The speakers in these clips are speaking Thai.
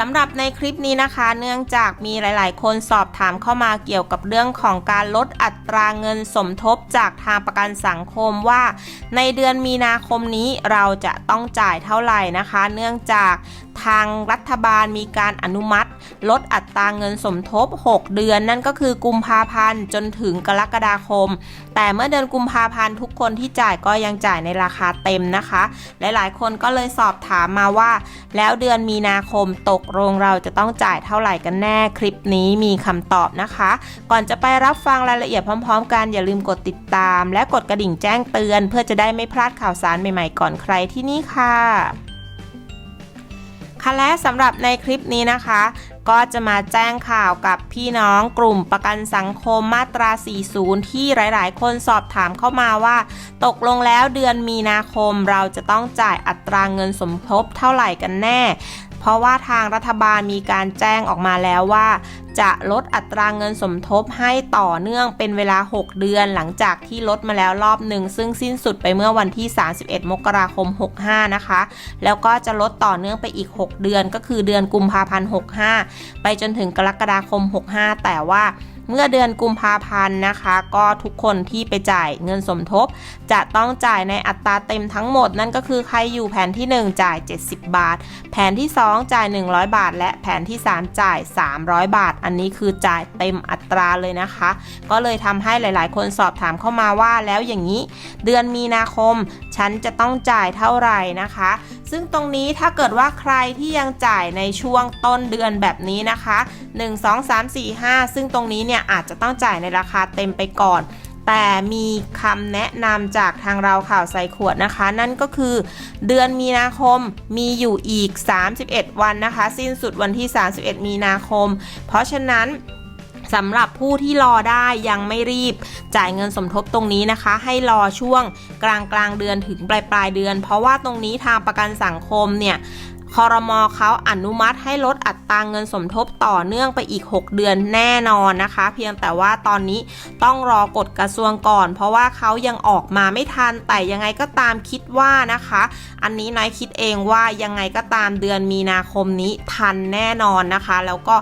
สำหรับในคลิปนี้นะคะ เนื่องจากมีหลาย ๆ คนสอบถามเข้ามาเกี่ยวกับเรื่องของการลดอัตราเงินสมทบจากทางประกันสังคมว่า ในเดือนมีนาคมนี้เราจะต้องจ่ายเท่าไหร่นะคะ เนื่องจากทางรัฐบาลมีการอนุมัติ ลดอัตราเงินสมทบ 6 เดือนนั่นก็คือกุมภาพันธ์จนถึงกรกฎาคม แต่เมื่อเดือนกุมภาพันธ์ทุกคนที่จ่ายก็ยังจ่ายในราคาเต็มนะคะ หลายๆ คนก็เลยสอบถามมาว่า แล้วเดือนมีนาคมตกลงเราจะต้องจ่ายเท่าไหร่กันแน่คลิปนี้มีคำตอบนะคะ ก่อนจะไปรับฟังรายละเอียดพร้อม ๆ กันอย่าลืมกดติดตาม และกดกระดิ่งแจ้งเตือน เพื่อจะได้ไม่พลาดข่าวสารใหม่ๆ ก่อนใครที่นี่ค่ะค่ะและสำหรับในคลิปนี้นะคะ ก็จะมาแจ้งข่าวกับพี่น้องกลุ่มประกันสังคมมาตรา 40 ที่หลาย ๆ คนสอบถามเข้ามาว่า ตกลงแล้วเดือนมีนาคมเราจะต้องจ่ายอัตราเงินสมทบเท่าไหร่กันแน่ เพราะว่าทางรัฐบาลมีการแจ้งออกมาแล้วว่า จะลดอัตราเงินสมทบให้ต่อเนื่องเป็นเวลา 6 เดือนหลังจากที่ลดมาแล้วรอบหนึ่ง ซึ่งสิ้นสุดไปเมื่อวันที่ 31 มกราคม 65 นะคะ แล้วก็จะลดต่อเนื่องไปอีก 6 เดือนก็คือเดือนกุมภาพันธ์ 65 ไปจนถึงกรกฎาคม 65 แต่ว่า เมื่อเดือนกุมภาพันธ์นะคะ ก็ทุกคนที่ไปจ่ายเงินสมทบ จะต้องจ่ายในอัตราเต็มทั้งหมด นั่นก็คือใครอยู่แผนที่ 1 จ่าย 70 บาท แผนที่ 2 จ่าย 100 บาท และแผนที่ 3 จ่าย 300 บาท อันนี้คือจ่ายเต็มอัตราเลยนะคะ ก็เลยทำให้หลาย ๆ คนสอบถามเข้ามาว่าแล้วอย่างนี้ เดือนมีนาคม ฉันจะต้องจ่ายเท่าไหร่นะคะ ซึ่งตรงนี้ถ้าเกิดว่าใครที่ยังจ่ายในช่วงต้นเดือนแบบนี้นะคะ 1 2 3 4 5 ซึ่งตรงนี้เนี่ยอาจจะต้องจ่ายในราคาเต็มไปก่อน แต่มีคำแนะนำจากทางเราข่าวใส่ขวดนะคะ นั่นก็คือ เดือนมีนาคมมีอยู่อีก 31 วันนะคะ สิ้นสุดวันที่ 31 มีนาคม เพราะฉะนั้นสำหรับผู้ที่รอได้ยังไม่รีบจ่ายเงินสมทบตรงนี้นะคะ ให้รอช่วงกลางกลางเดือนถึงปลายปลายเดือน เพราะว่าตรงนี้ทางประกันสังคมเนี่ย คอรมอเขาอนุมัติให้ลดอัตราเงินสมทบต่อเนื่องไปอีก 6 เดือนแน่นอนนะคะ เพียงแต่ว่าตอนนี้ต้องรอกฎกระทรวงก่อน เพราะว่าเขายังออกมาไม่ทันแต่ยังไงก็ตามคิดว่านะคะ อันนี้น้อยคิดเองว่ายังไงก็ตามเดือนมีนาคมนี้ทันแน่นอนนะคะ แล้วก็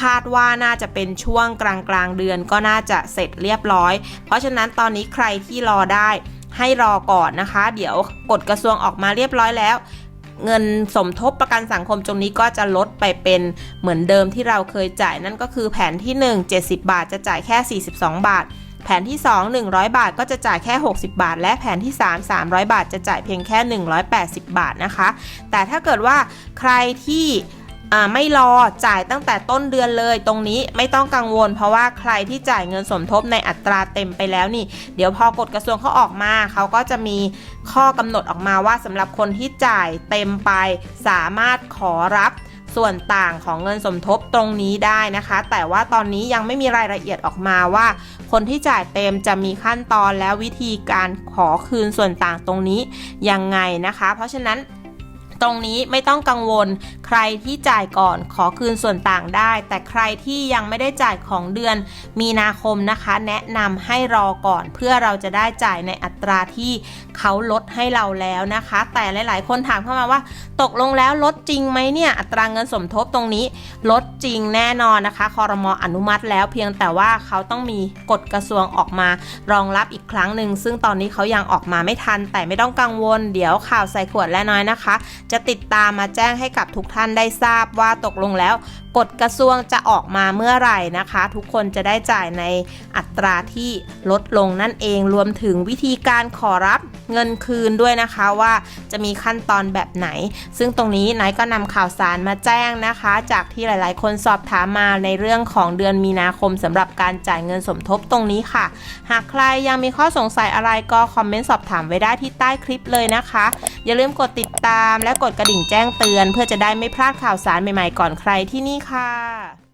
คาดว่าน่าจะเป็นช่วงกลางกลางเดือนก็น่าจะเสร็จเรียบร้อย เพราะฉะนั้นตอนนี้ใครที่รอได้ให้รอก่อนนะคะ เดี๋ยวกฎกระทรวงออกมาเรียบร้อยแล้ว เงินสมทบประกันสังคมตรงนี้ก็จะลดไปเป็นเหมือนเดิมที่เราเคยจ่าย นั่นก็คือแผนที่ 1 70 บาทจะจ่ายแค่ 42 บาท แผนที่ 2 100 บาทก็จะจ่ายแค่ 60 บาท และแผนที่ 3 300 บาทจะจ่ายเพียงแค่ 180 บาทนะคะ แต่ถ้าเกิดว่าใครที่ ไม่รอจ่ายตั้งแต่ต้นเดือนเลยตรงนี้ไม่ต้องกังวล เพราะว่าใครที่จ่ายเงินสมทบในอัตราเต็มไปแล้วนี่ เดี๋ยวพอกฎกระทรวงเขาออกมาเขาก็จะมีข้อกำหนดออกมาว่าสำหรับคนที่จ่ายเต็มไป สามารถขอรับส่วนต่างของเงินสมทบตรงนี้ได้นะคะ แต่ว่าตอนนี้ยังไม่มีรายละเอียดออกมาว่า คนที่จ่ายเต็มจะมีขั้นตอนและวิธีการขอคืนส่วนต่างตรงนี้ยังไงนะคะ เพราะฉะนั้น ตรงนี้ไม่ต้องกังวล ใครที่จ่ายก่อนขอคืนส่วนต่างได้ แต่ใครที่ยังไม่ได้จ่ายของเดือน มีนาคมนะคะ แนะนำให้รอก่อน เพื่อเราจะได้จ่ายในอัตราที่เขาลดให้เราแล้วนะคะ แต่หลาย ๆ คนถามเข้ามาว่า ตกลงแล้วลดจริงไหมเนี่ยอัตราเงินสมทบตรงนี้ ลดจริงแน่นอนนะคะคอรมออนุมัติแล้วเพียงแต่ว่าเขาต้องมีกฎกระทรวงออกมารองรับอีกครั้งหนึ่งซึ่งตอนนี้เขายังออกมาไม่ทัน แต่ไม่ต้องกังวล เดี๋ยวข่าวใส่ขวดและน้อยนะคะจะติดตามมาแจ้งให้กับทุกท่านได้ทราบว่าตกลงแล้วกฎกระทรวงจะออกมาเมื่อไหร่นะคะ ทุกคนจะได้จ่ายในอัตราที่ลดลงนั่นเองรวมถึงวิธีการขอรับเงินคืนด้วยนะคะว่าจะมีขั้นตอนแบบไหน ซึ่งตรงนี้นายก็นำข่าวสารมาแจ้งนะคะ จากที่หลาย ๆ คนสอบถามมาในเรื่องของเดือนมีนาคมสำหรับการจ่ายเงินสมทบตรงนี้ค่ะ หากใครยังมีข้อสงสัยอะไรก็คอมเมนต์สอบถามไว้ได้ที่ใต้คลิปเลยนะคะ อย่าลืมกดติดตามและกดกระดิ่งแจ้งเตือน เพื่อจะได้ไม่พลาดข่าวสารใหม่ ๆ ก่อนใครที่นี่ค่ะ